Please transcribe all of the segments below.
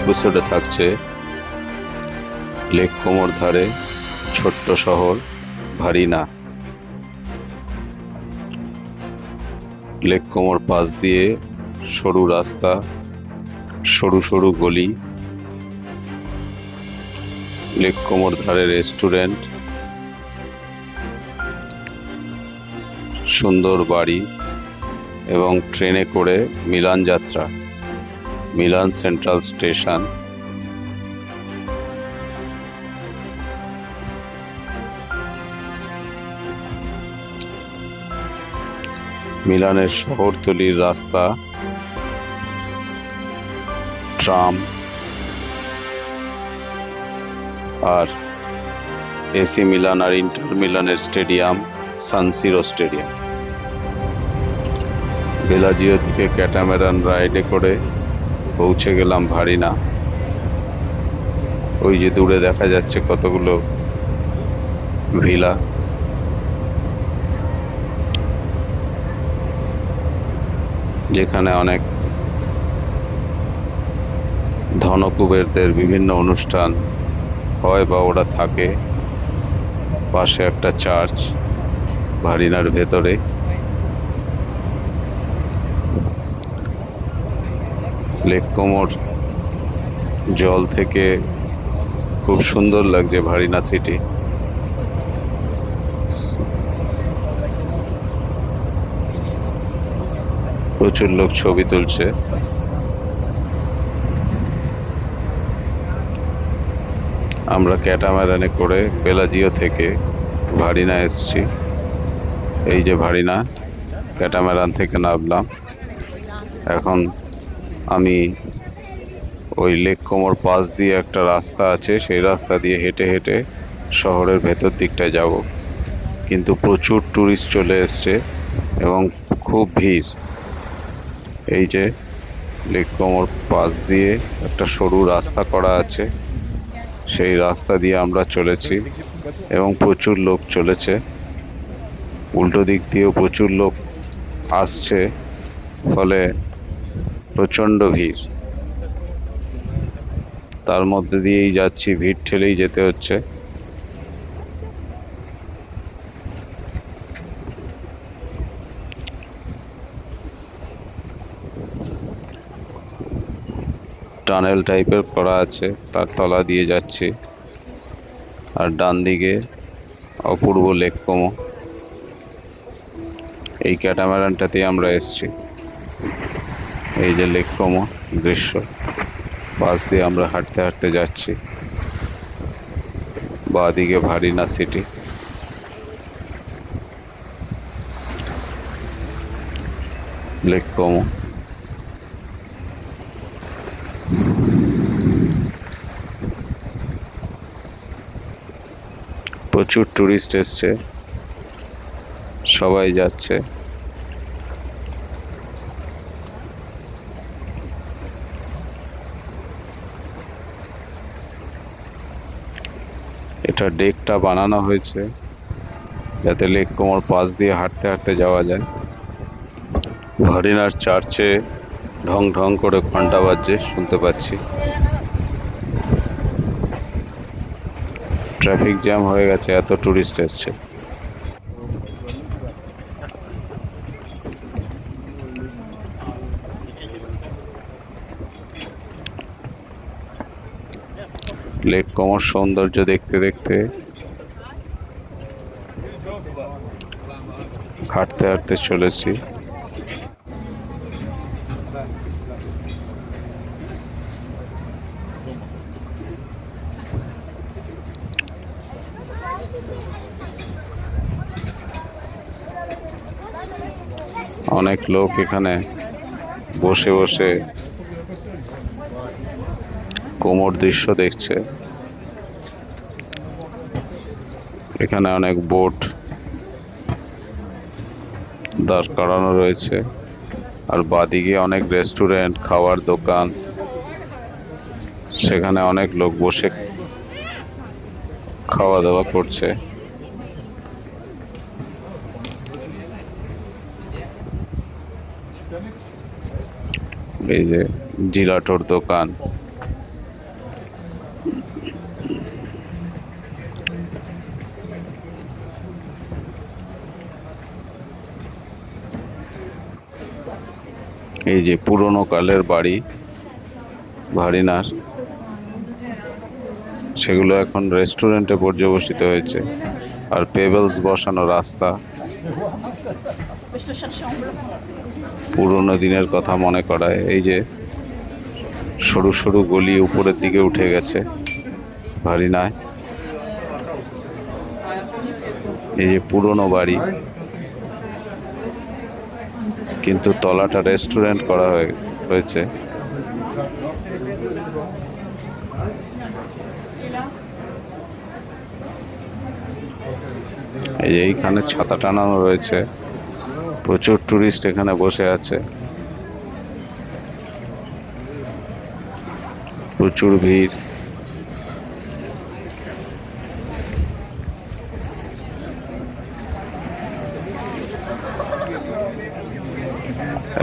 এপিসোডে থাকছে লেক কোমর ধারে ছোট্ট শহর ভারিনা। লেক কোমর পাশ দিয়ে সরু রাস্তা, সরু সরু গলি। লেক কোমর ধারে রেস্টুরেন্ট। সুন্দর বাড়ি এবং ট্রেনে করে মিলান যাত্রা। Milan central station. মিলানের শহরতলির রাস্তা, ট্রাম, আর এসি মিলান আর ইন্টার মিলানের stadium San Siro stadium. Bellagio থেকে ক্যাটামেরান রাইডে করে পৌঁছে গেলাম ভারিনা। ওই যে দূরে দেখা যাচ্ছে কতগুলো ভিলা। যেখানে অনেক ধনকুবেরদের বিভিন্ন অনুষ্ঠান হয় বা ওরা থাকে। পাশে একটা চার্চ ভারিনার ভেতরে। লেক কোমর, জল থেকে খুব সুন্দর লাগছে ভারিনা সিটি। প্রচুর লোক ছবি তুলছে। আমরা ক্যাটা ক্যাটামারানে করে বেলাজিও থেকে ভারিনা এসছি। এই যে ভারিনা, ক্যাটা ক্যাটামারান থেকে নামলাম। এখন আমি ওই লেক কোমর পাশ দিয়ে একটা রাস্তা আছে, সেই রাস্তা দিয়ে হেঁটে হেঁটে শহরের ভেতর দিকটায় যাব। কিন্তু প্রচুর ট্যুরিস্ট চলে এসছে এবং খুব ভিড়। এই যে লেক কোমর পাশ দিয়ে একটা সরু রাস্তা করা আছে, সেই রাস্তা দিয়ে আমরা চলেছি এবং প্রচুর লোক চলেছে। উল্টো দিক দিয়েও প্রচুর লোক আসছে, ফলে প্রচণ্ড ভিড়। তার মধ্যে দিয়েই যাচ্ছি, ভিড় ঠেলেই যেতে হচ্ছে। টানেল টাইপের করা আছে, তার তলা দিয়ে যাচ্ছি। আর ডান দিকে অপূর্ব লেক কোমো। এই ক্যাটামারানটাতে আমরা এসছি। এই যে লেক কোমো দৃশ্য। পাশ দিয়ে আমরা হাঁটতে হাঁটতে যাচ্ছি। বাঁ দিকে ভারিনা সিটি। লেক কোমো প্রচুর টুরিস্ট এসছে। সবাই যাচ্ছে। এটা ডেকটা বানানো হয়েছে, যাতে লেক কোমর পাশ দিয়ে হাঁটতে হাঁটতে যাওয়া যায়। হরিনার চার্চে ঢং ঢং করে ঘণ্টা বাজছে, শুনতে পাচ্ছি। ট্রাফিক জ্যাম হয়ে গেছে, এত টুরিস্ট এসছে লেক কমর সৌন্দর্য দেখতে দেখতে হাঁটতে হাঁটতে চলেছি। অনেক লোক এখানে বসে বসে কোমর দৃশ্য দেখছে। এখানে অনেক বোট দাঁড় করানো রয়েছে। আর বাদিকে অনেক রেস্টুরেন্ট, খাওয়ার দোকান। সেখানে অনেক লোক বসে খাওয়া দাওয়া করছে। এই যে জিলাটোর দোকান। এই যে পুরনো কালের বাড়ি ভারিনার সেগুলো এখন রেস্টুরেন্টে পর্যবসিত হয়েছে। আর পেবেলস বসানো রাস্তা। পুরনো দিনের কথা মনে করায়। এই যে সরু সরু গলি উপরের দিকে উঠে গেছে ভারিনায় এই যে পুরনো বাড়ি। কিন্তু তলাটা রেস্টুরেন্ট করা হয়ে- হয়েছে। এইখানে ছাতা টানানো রয়েছে। প্রচুর টুরিস্ট এখানে বসে আছে। প্রচুর ভিড়।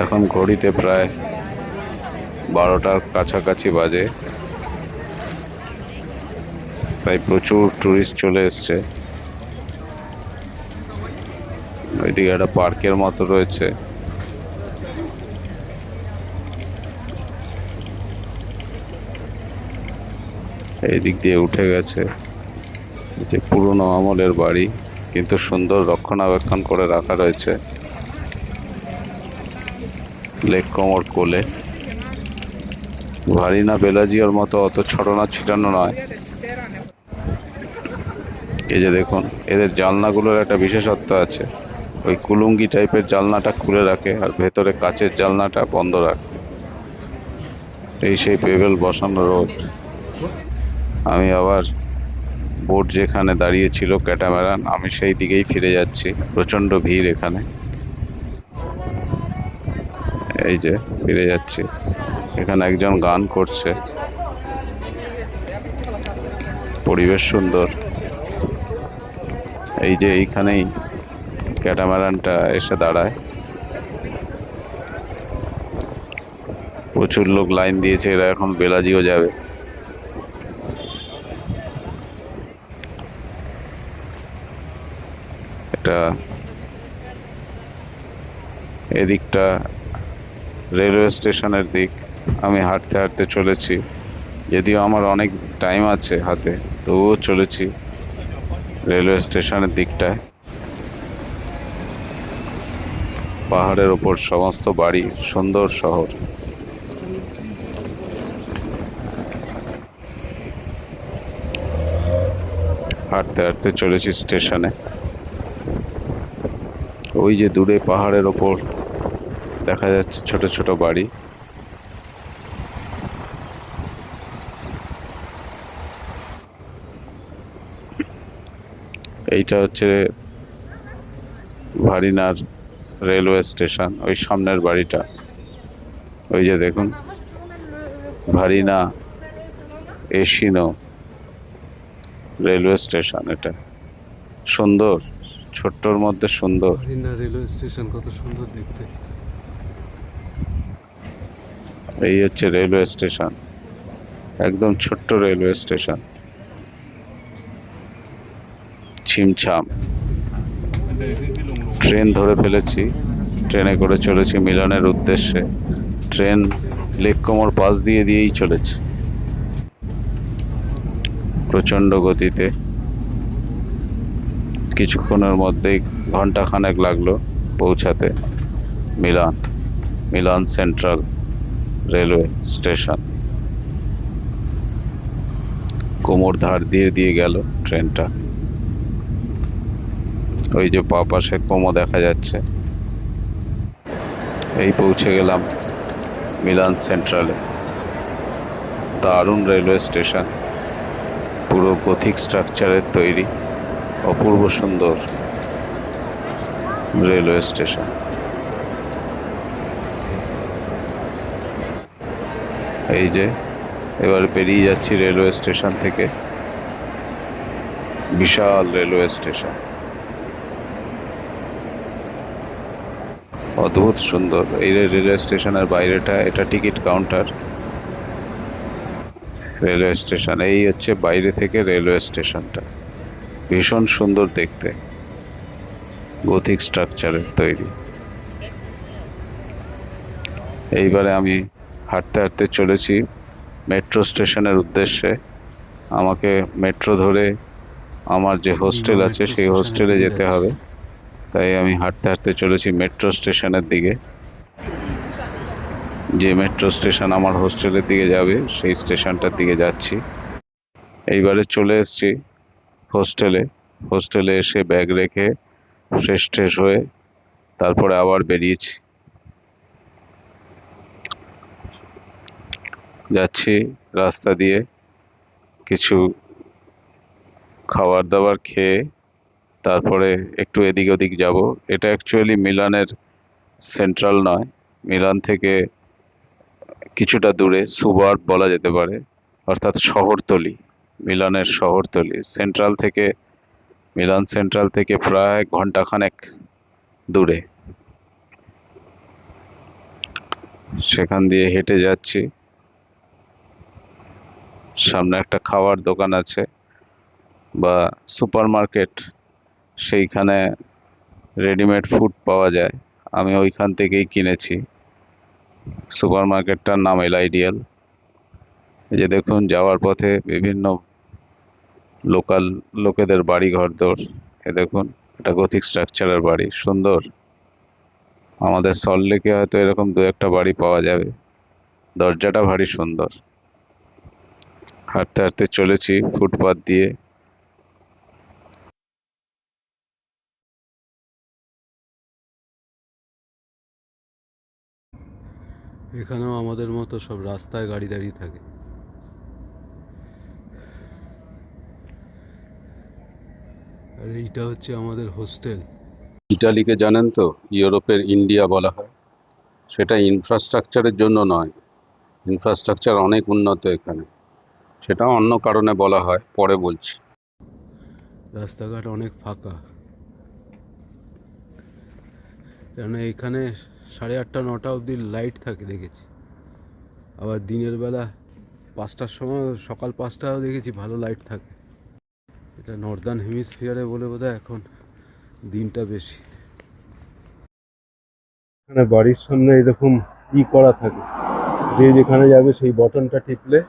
এখন ঘড়িতে প্রায় বারোটার কাছাকাছি বাজে। তাই প্রচুর টুরিস্ট চলে এসছে। ওইদিকে একটা পার্কের মতো রয়েছে। এই দিক দিয়ে উঠে গেছে। যে পুরনো আমলের বাড়ি, কিন্তু সুন্দর রক্ষণাবেক্ষণ করে রাখা রয়েছে। লেক কোমর কোলে। ভারিনা বেলাজিওর মতো, অত ছড়ানো ছিটানো নয়। এই যে দেখুন, এদের জানলাগুলোর একটা বিশেষত্ব আছে। ওই কুলুঙ্গি টাইপের জানলাটা খুলে রাখে আর ভেতরে কাচের জানলাটা বন্ধ রাখে। এই সেই পেবেল বসানো রোড। আমি আবার বোট যেখানে দাঁড়িয়েছিল ক্যাটামারান, আমি সেই দিকেই ফিরে যাচ্ছি। প্রচণ্ড ভিড় এখানে। এই যে ফিরে যাচ্ছি। এখানে একজন গান করছে। পরিবেশ সুন্দর। এই যে এইখানেই ক্যাটামারানটা এসে দাঁড়ায়। প্রচুর লোক লাইন দিয়েছে, এরা এখন বেলাজিও যাবে। এটা এদিকটা রেলওয়ে স্টেশনের দিক। আমি হাঁটতে হাঁটতে চলেছি। যদিও আমার অনেক টাইম আছে হাতে, তবুও চলেছি রেলওয়ে স্টেশনের দিকটায়। পাহাড়ের ওপর সমস্ত বাড়ি সুন্দর শহর। হাঁটতে হাঁটতে চলেছি স্টেশনে। ওই যে দূরে পাহাড়ের ওপর দেখা যাচ্ছে ছোট ছোট বাড়ি। এইটা হচ্ছে ভারিনার রেলওয়ে স্টেশন, ওই সামনের বাড়িটা। ওই যে দেখুন, ভারিনা এশিনো রেলওয়ে স্টেশন এটা। সুন্দর, ছোট্টর মধ্যে সুন্দর। মারিনা রেলওয়ে স্টেশন কত সুন্দর দেখতে। এই হচ্ছে রেলওয়ে স্টেশন একদম ছোট্ট রেলওয়ে স্টেশন ছিমছাম। ট্রেন ধরে ফেলেছি। ট্রেনে করে চলেছি মিলনের উদ্দেশ্যে। ট্রেন লেক কোমর পাশ দিয়ে দিয়েই চলেছে। প্রচণ্ড গতিতে। কিছুক্ষণের মধ্যেই ঘণ্টা খানেক লাগল পৌঁছাতে Milan Milan central railway station. কোমর ধার দিয়ে দিয়ে গেল ট্রেনটা। ওই যে পা পাশে কোমো দেখা যাচ্ছে। এই পৌঁছে গেলাম মিলান সেন্ট্রালে। দারুণ রেলওয়ে স্টেশন। পুরো গথিক স্ট্রাকচারের তৈরি। অপূর্ব সুন্দর রেলওয়ে স্টেশন। এই যে, এবার বেরিয়ে যাচ্ছি রেলওয়ে স্টেশন থেকে। বিশাল রেলওয়ে স্টেশন। অদ্ভুত সুন্দর। এই রেলওয়ে স্টেশনের বাইরেটা, এটা টিকিট কাউন্টার। রেলওয়ে স্টেশন, এই হচ্ছে বাইরে থেকে রেলওয়ে স্টেশনটা। ভীষণ সুন্দর দেখতে। গথিক স্ট্রাকচারের তৈরি। এইবারে আমি হাঁটতে হাঁটতে চলেছি মেট্রো স্টেশনের উদ্দেশ্যে। আমাকে মেট্রো ধরে আমার যে হোস্টেল আছে সেই হোস্টেলে যেতে হবে। তাই আমি হাঁটতে হাঁটতে চলেছি মেট্রো স্টেশনের দিকে। যে মেট্রো স্টেশন আমার হোস্টেলের দিকে যাবে সেই স্টেশনটার দিকে যাচ্ছি। এইবারে চলে এসেছি হোস্টেলে হোস্টেলে এসে ব্যাগ রেখে ফ্রেশ ট্রেশ হয়ে তারপরে আবার বেরিয়েছি। যাচ্ছি রাস্তা দিয়ে কিছু খাবার দাবার খেয়ে তারপরে একটু এদিক ওদিক যাব। এটা অ্যাকচুয়ালি মিলানের সেন্ট্রাল নয়। মিলান থেকে কিছুটা দূরে সুবার্ব বলা যেতে পারে, অর্থাৎ শহরতলি, মিলানের শহরতলি। সেন্ট্রাল থেকে, মিলান সেন্ট্রাল থেকে প্রায় ঘন্টাখানেক দূরে। সেখান দিয়ে হেঁটে যাচ্ছি। সামনে একটা খাওয়ার দোকান আছে বা সুপার মার্কেট সেইখানে রেডিমেড ফুড পাওয়া যায়। আমি ওইখান থেকেই কিনেছি। সুপার মার্কেটটার নাম এল আইডিয়াল যে দেখুন, যাওয়ার পথে বিভিন্ন লোকাল লোকেদের বাড়ি ঘরদোর এ দেখুন এটা গথিক স্ট্রাকচারের বাড়ি, সুন্দর। আমাদের সল্টলেকে হয়তো এরকম দু একটা বাড়ি পাওয়া যাবে। দরজাটা ভারী সুন্দর। হাঁটতে হাঁটতে চলেছি ফুটপাত দিয়ে। এখানেও আমাদের মতো সব রাস্তায় গাড়ি দাঁড়িয়ে থাকে। আর এইটা হচ্ছে আমাদের হোস্টেল। ইটালিকে জানেন তো ইউরোপের ইন্ডিয়া বলা হয়। সেটা ইনফ্রাস্ট্রাকচারের জন্য নয়। ইনফ্রাস্ট্রাকচার অনেক উন্নত এখানে। সেটা অন্য কারণে বলা হয় পরে বলছি। রাস্তাঘাট অনেক ফাঁকা। কেন এখানে সাড়ে আটটা নটা অবধি লাইট থাকে দেখেছি। আবার দিনের বেলা পাঁচটার সময় সকাল পাঁচটাও দেখেছি ভালো লাইট থাকে। এটা নর্দার্ন হেমিসফিয়ারে বলে বোধহয় এখন দিনটা বেশি। এখানে বাড়ির সামনে এরকম ই করা থাকে। যে যেখানে যাবে সেই বটনটা টিপলে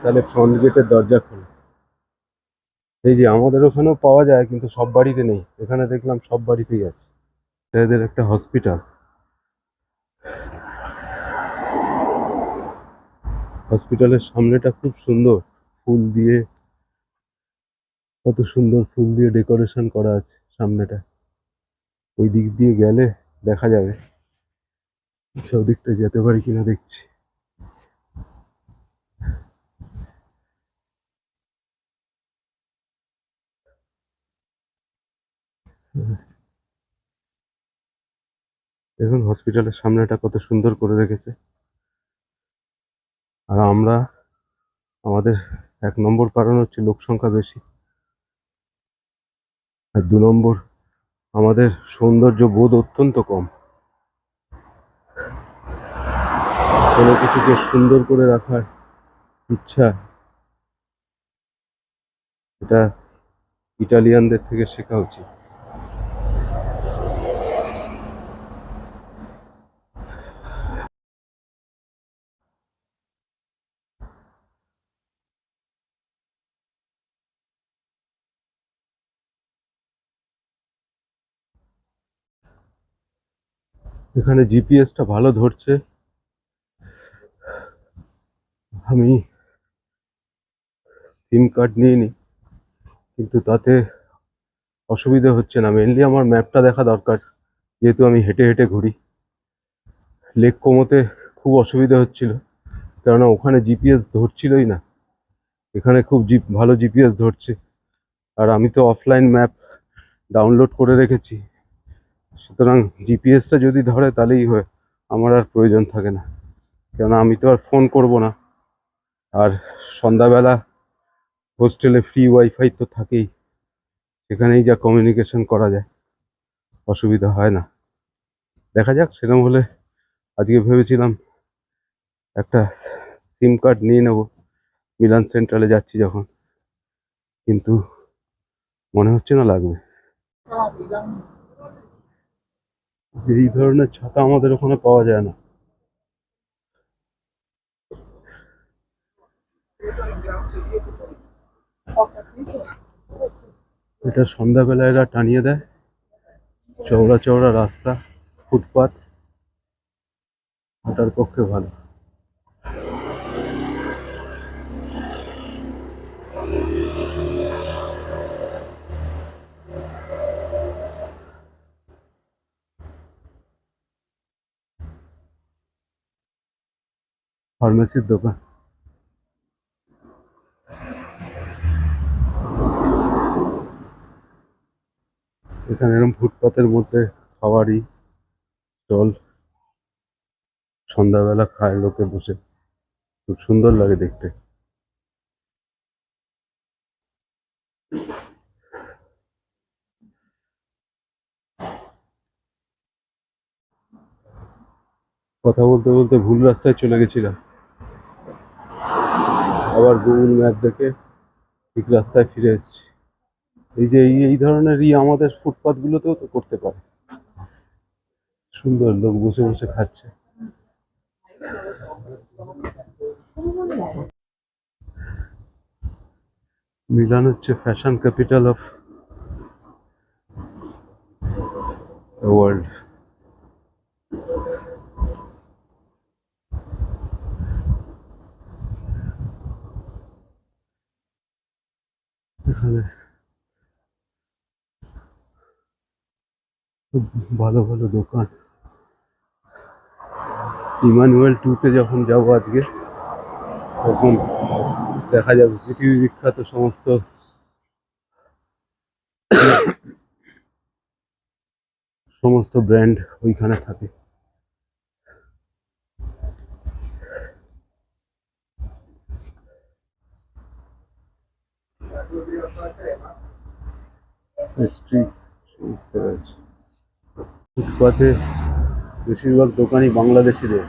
তাহলে ফ্রন্ট গেটের দরজা খোলে। এই যে আমাদের ওখানেও পাওয়া যায়, কিন্তু সব বাড়িতে নেই। এখানে দেখলাম সব বাড়িতেই আছে। এদের একটা হসপিটাল হসপিটালের সামনেটা খুব সুন্দর। ফুল দিয়ে, কত সুন্দর ফুল দিয়ে ডেকোরেশন করা আছে সামনেটা। ওই দিক দিয়ে গেলে দেখা যাবে। আচ্ছা ওদিকটা যেতে পারি কিনা দেখছি। দেখুন হসপিটালের সামনেটা কত সুন্দর করে রেখেছে। আর আমরা, আমাদের এক নম্বর কারণ হচ্ছে লোক সংখ্যা বেশি। আর দু নম্বর, আমাদের সৌন্দর্য বোধ অত্যন্ত কম। কোনো কিছুকে সুন্দর করে রাখার ইচ্ছা, এটা ইটালিয়ানদের থেকে শেখা উচিত। এখানে জিপিএসটা ভালো ধরছে। আমি সিম কার্ড নিয়ে নিই কিন্তু তাতে অসুবিধা হচ্ছে না। মেনলি আমার ম্যাপটা দেখা দরকার, যেহেতু আমি হেঁটে হেঁটে ঘুরি। লেক কমোতে খুব অসুবিধা হচ্ছিল, কেননা ওখানে জিপিএস ধরছিলই না। এখানে খুব জি ভালো জিপিএস ধরছে। আর আমি তো অফলাইন ম্যাপ ডাউনলোড করে রেখেছি। সুতরাং জিপিএসটা যদি ধরে তাহলেই হয়, আমার আর প্রয়োজন থাকে না। কেননা আমি তো আর ফোন করব না। আর সন্ধ্যাবেলা হোস্টেলে ফ্রি ওয়াইফাই তো থাকেই, সেখানেই যা কমিউনিকেশন করা যায়, অসুবিধা হয় না। দেখা যাক, সেরকম হলে আজকে ভেবেছিলাম একটা সিম কার্ড নিয়ে নেব, মিলান সেন্ট্রালে যাচ্ছি যখন। কিন্তু মনে হচ্ছে না লাগবে। এই ধরনের ছাতা আমাদের ওখানে পাওয়া যায় না। এটা সন্ধ্যাবেলা এরা টানিয়ে দেয়। চওড়া চওড়া রাস্তা ফুটপাথ হাঁটার পক্ষে ভালো। ফার্মেসির দোকান। এখানে এরকম ফুটপাতের মধ্যে খাবারই স্টল সন্ধ্যাবেলা খায় লোকে বসে। খুব সুন্দর লাগে দেখতে। কথা বলতে বলতে ভুল রাস্তায় চলে গেছিলাম। আবার গুগল ম্যাপ দেখে ঠিক রাস্তায় ফিরে এসেছি। এই যে এই ধরনের ই আমাদের ফুটপাথ গুলোতেও তো করতে পারে। সুন্দর লোক বসে বসে খাচ্ছে। মিলান হচ্ছে ফ্যাশন ক্যাপিটাল অফ ওয়ার্ল্ড এখানে ভালো ভালো দোকান। ইমানুয়েল টুতে যখন যাব আজকে, তখন দেখা যাবে পৃথিবী বিখ্যাত সমস্ত সমস্ত ব্র্যান্ড ওইখানে থাকে। স্ট্রিট ফুটপাথে বেশিরভাগ দোকানই বাংলাদেশিদের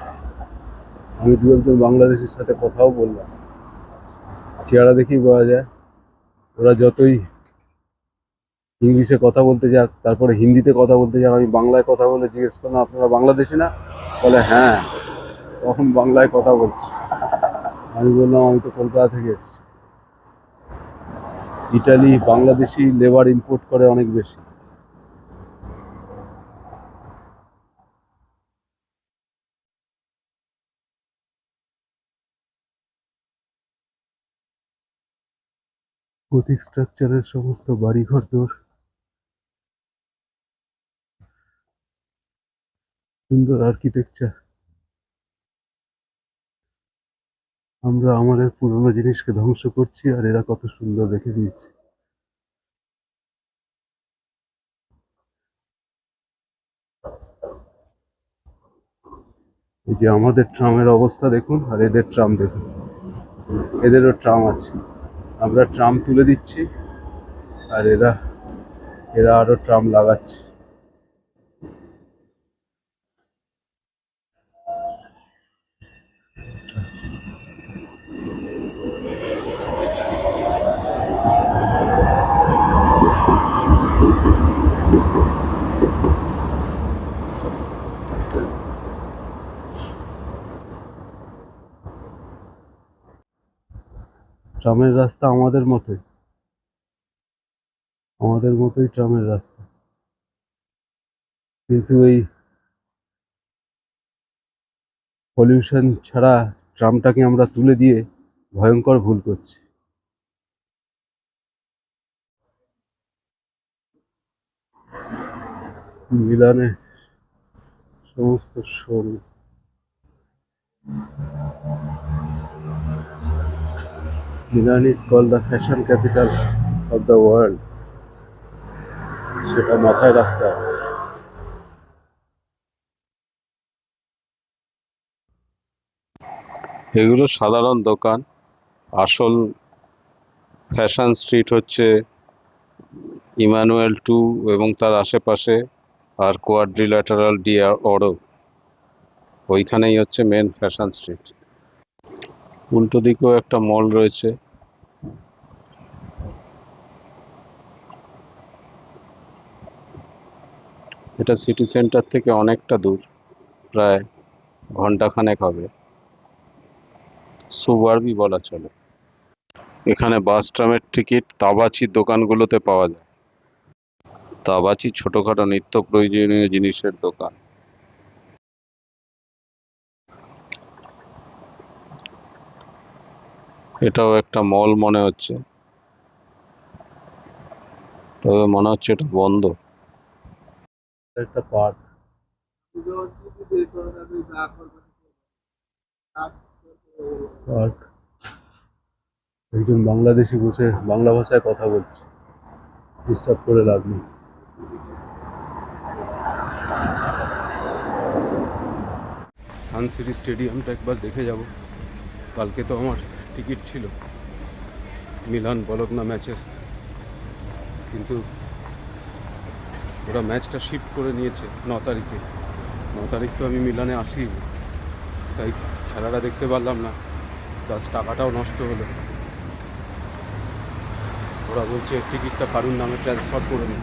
আমি দু একজন বাংলাদেশের সাথে কথাও বললাম। চেহারা দেখেই বোঝা যায়, ওরা যতই ইংলিশে কথা বলতে যাক, তারপরে হিন্দিতে কথা বলতে যাক, আমি বাংলায় কথা বলে জিজ্ঞেস করলাম, আপনারা বাংলাদেশি না? বলে হ্যাঁ তখন বাংলায় কথা বলছি। আমি বললাম, আমি তো কলকাতা থেকে এসেছি। ইটালি বাংলাদেশি লেবার ইম্পোর্ট করে অনেক বেশি। গথিক স্ট্রাকচারের সমস্ত বাড়িঘর দোর। সুন্দর আর্কিটেকচার আমরা আমাদের পুরনো জিনিসকে ধ্বংস করছি আর এরা কত সুন্দর রেখে দিয়েছে এই যে আমাদের ট্রামের অবস্থা দেখুন, আর এদের ট্রাম দেখুন। এদেরও ট্রাম আছে। আমরা ট্রাম তুলে দিচ্ছি, আর এরা এরা আরও ট্রাম লাগাচ্ছে। ট্রামের রাস্তা আমাদের মতোই। আমাদের মতোই ট্রামের রাস্তা। কিন্তু এই পলিউশন ছাড়া ট্রামটাকে আমরা তুলে দিয়ে ভয়ঙ্কর ভুল করছি। মিলানে সমস্ত showroom. Milan is call the fashion capital of the world সেটা মাথায় রাখতে হবে। এগুলো সাধারণ দোকান। আসল ফ্যাশন স্ট্রিট হচ্ছে ইমানুয়েল টু এবং তার আশেপাশে আর কোয়াড্রিল্যাটারাল ডি অরো ওইখানেই হচ্ছে মেন ফ্যাশন স্ট্রিট উল্টো দিকেও একটা মল রয়েছে। এটা সিটি সেন্টার থেকে অনেকটা দূর, প্রায় ঘন্টাখানেক হবে। সুবারবি বলা চলে। এখানে বাস ট্রামের টিকিট তাবাচির দোকানগুলোতে পাওয়া যায়। তাবাচি ছোটখাটো নিত্য প্রয়োজনীয় জিনিসের দোকান। এটাও একটা মল মনে হচ্ছে। তবে মনে হচ্ছে এটা বন্ধ। একটা পার্ক পার্ক একজন বাংলাদেশি বসে বাংলা ভাষায় কথা বলছে। ডিস্টার্ব করে লাভ নেই। সানসিটি স্টেডিয়ামটা একবার দেখে যাব। কালকে তো আমার টিকিট ছিল। মিলান বলগনা ম্যাচের। কিন্তু ওরা ম্যাচটা শিফট করে নিয়েছে ন তারিখে। ন তারিখ তো আমি মিলানে আসি তাই খেলাটা দেখতে পারলাম না। প্লাস টাকাটাও নষ্ট হলো। ওরা বলছে, টিকিটটা কারুর নামে ট্রান্সফার করে নিন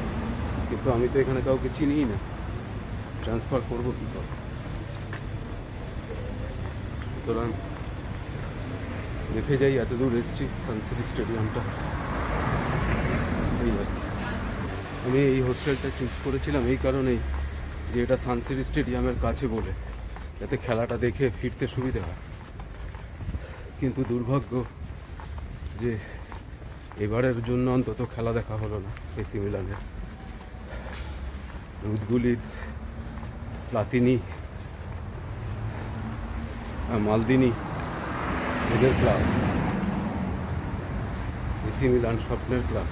কিন্তু আমি তো এখানে কাউকে চিনিই না। ট্রান্সফার করব কী করে? সুতরাং দেখে যাই এত দূর এসেছি সানসিটি স্টেডিয়ামটা এই আর কি। আমি এই হোস্টেলটা চুজ করেছিলাম এই কারণেই যে এটা সানসিটি স্টেডিয়ামের কাছে বলে, যাতে খেলাটা দেখে ফিরতে সুবিধে হয়। কিন্তু দুর্ভাগ্য যে এবারের জন্য অন্তত খেলা দেখা হলো না এসি মিলানের উদ্গুলিত প্লাতিনি মালদিনি এদের ক্লাব এসি মিলান স্বপ্নের ক্লাব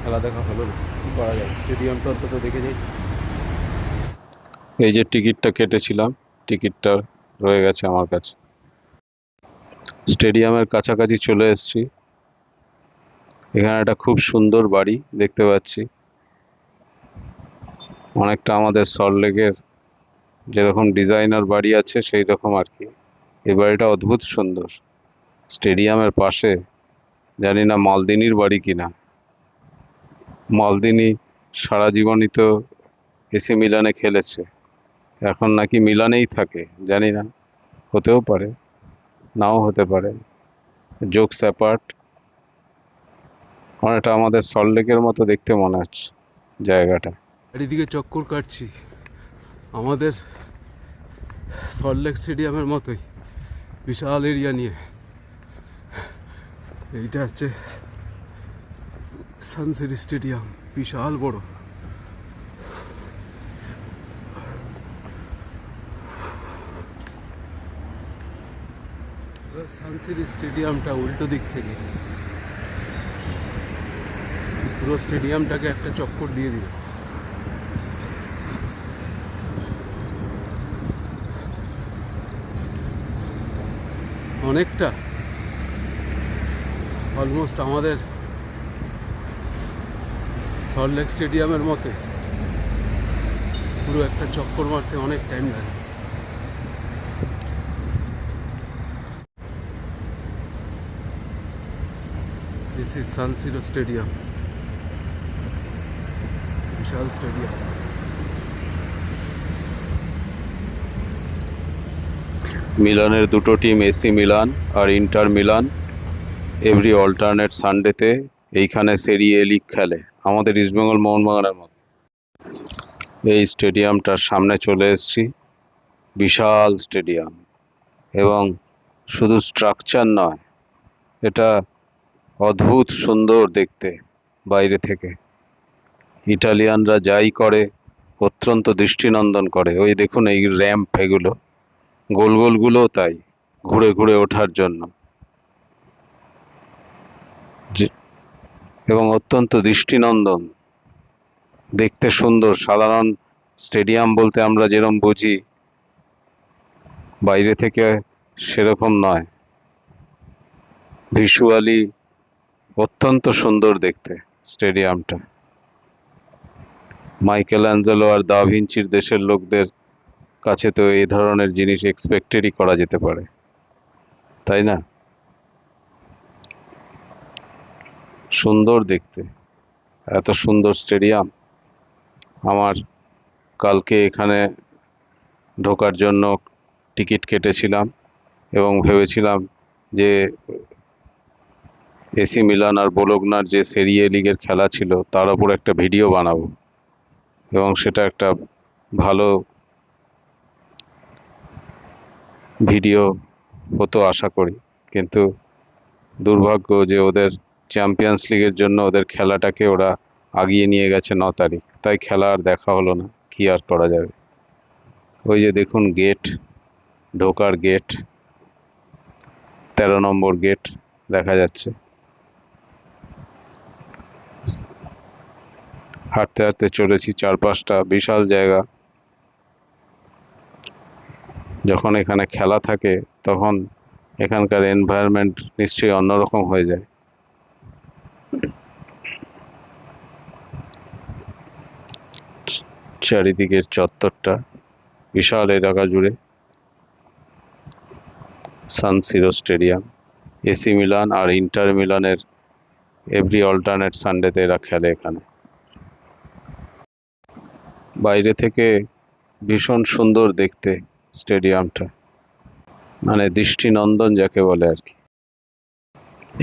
খেলা দেখা হলো কী করা যায়? স্টেডিয়ামটা অন্তত দেখে যাই এই যে টিকিটটা কেটেছিলাম, টিকিটটা রয়ে গেছে আমার কাছে। স্টেডিয়ামের কাছাকাছি চলে এসেছি। এখানে একটা খুব সুন্দর বাড়ি দেখতে পাচ্ছি। অনেকটা আমাদের সল্টলেকের যেরকম ডিজাইনার বাড়ি আছে সেই রকম আর কি। এই বাড়িটা অদ্ভুত সুন্দর। স্টেডিয়ামের পাশে, জানি না মালদিনির বাড়ি কিনা। মালদিনি সারা জীবনই তো এসি মিলানে খেলেছে। এখন নাকি মিলানেই থাকে, জানি না। হতেও পারে, নাও হতে পারে। Jokes apart. অনেকটা আমাদের সল্টলেকের মতো দেখতে মনে হচ্ছে, জায়গাটা। চারিদিকে চক্কর কাটছি। আমাদের সল্টলেক স্টেডিয়ামের মতোই। বিশাল এরিয়া নিয়ে। এইটা হচ্ছে সানসিটি স্টেডিয়াম, বিশাল বড়। সানসিটি স্টেডিয়ামটা উল্টো দিক থেকে। পুরো স্টেডিয়ামটাকে একটা চক্কর দিয়ে দিল। অনেকটা। অলমোস্ট আমাদের সল্টলেক স্টেডিয়ামের মতে পুরো একটা চক্কর মারতে অনেক টাইম লাগে। This is San Siro stadium Vishal stadium মিলানের দুটো টিম এসি মিলান আর ইন্টার মিলান এভরি অল্টারনেট সানডেতে এইখানে সেরি এ লিগ খেলে। আমাদের ইস্টবেঙ্গল মোহনবাগানের মতো। এই স্টেডিয়ামটার সামনে চলে এসেছি। বিশাল স্টেডিয়াম। এবং শুধু স্ট্রাকচার নয়, এটা অদ্ভুত সুন্দর দেখতে বাইরে থেকে। ইটালিয়ানরা যাই করে, অত্যন্ত দৃষ্টিনন্দন করে। ওই দেখুন এই র্যাম্প এগুলো। গোল গোলগুলোও তাই, ঘুরে ঘুরে ওঠার জন্য। এবং অত্যন্ত দৃষ্টিনন্দন। দেখতে সুন্দর, সাধারণ স্টেডিয়াম বলতে আমরা যেরকম বুঝি, বাইরে থেকে সেরকম নয়। ভিজুয়ালি অত্যন্ত সুন্দর দেখতে স্টেডিয়ামটা। মাইকেল অ্যাঞ্জেলো আর দা ভিঞ্চির দেশের লোকদের কাছে তো এই ধরনের জিনিস এক্সপেক্টেডই করা যেতে পারে। তাই না? সুন্দর দেখতে। এত সুন্দর স্টেডিয়াম। আমার কালকে এখানে ঢোকার জন্য টিকিট কেটেছিলাম এবং ভেবেছিলাম যে এসি মিলান আর বোলোগনার যে সেরিয়ে লিগের খেলা ছিল, তার ওপর একটা ভিডিও বানাবো এবং সেটা একটা ভালো ভিডিও হতো আশা করি। কিন্তু দুর্ভাগ্য যে ওদের চ্যাম্পিয়ন্স লিগের জন্য ওদের খেলাটাকে ওরা আগিয়ে নিয়ে গেছে ন তারিখ। তাই খেলা আর দেখা হলো না। কি আর করা যাবে? ওই যে দেখুন গেট ঢোকার গেট তেরো নম্বর গেট দেখা যাচ্ছে। হাঁটতে হাঁটতে চলেছি চার পাঁচটা বিশাল জায়গা। যখন এখানে খেলা থাকে, তখন এখানকার এনভায়রনমেন্ট নিশ্চয়ই অন্যরকম হয়ে যায়। চারিদিকের চত্বরটা বিশাল এলাকা জুড়ে। San Siro stadium, AC Milan আর ইন্টার মিলানের এভরি অল্টারনেট সানডেতে এরা খেলে এখানে। বাইরে থেকে ভীষণ সুন্দর দেখতে। স্টেডিয়ামটা। মানে দৃষ্টিনন্দন যাকে বলে আর কি।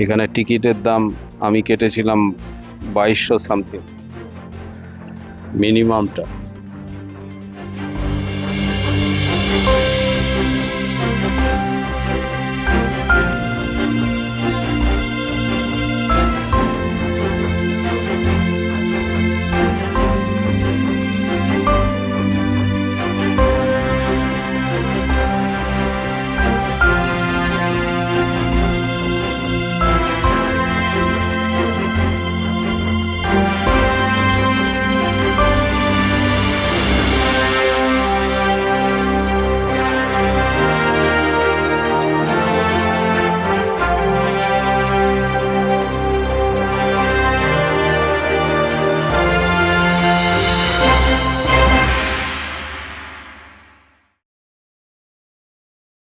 এখানে টিকিটের দাম আমি কেটেছিলাম বাইশশো সামথিং। মিনিমামটা।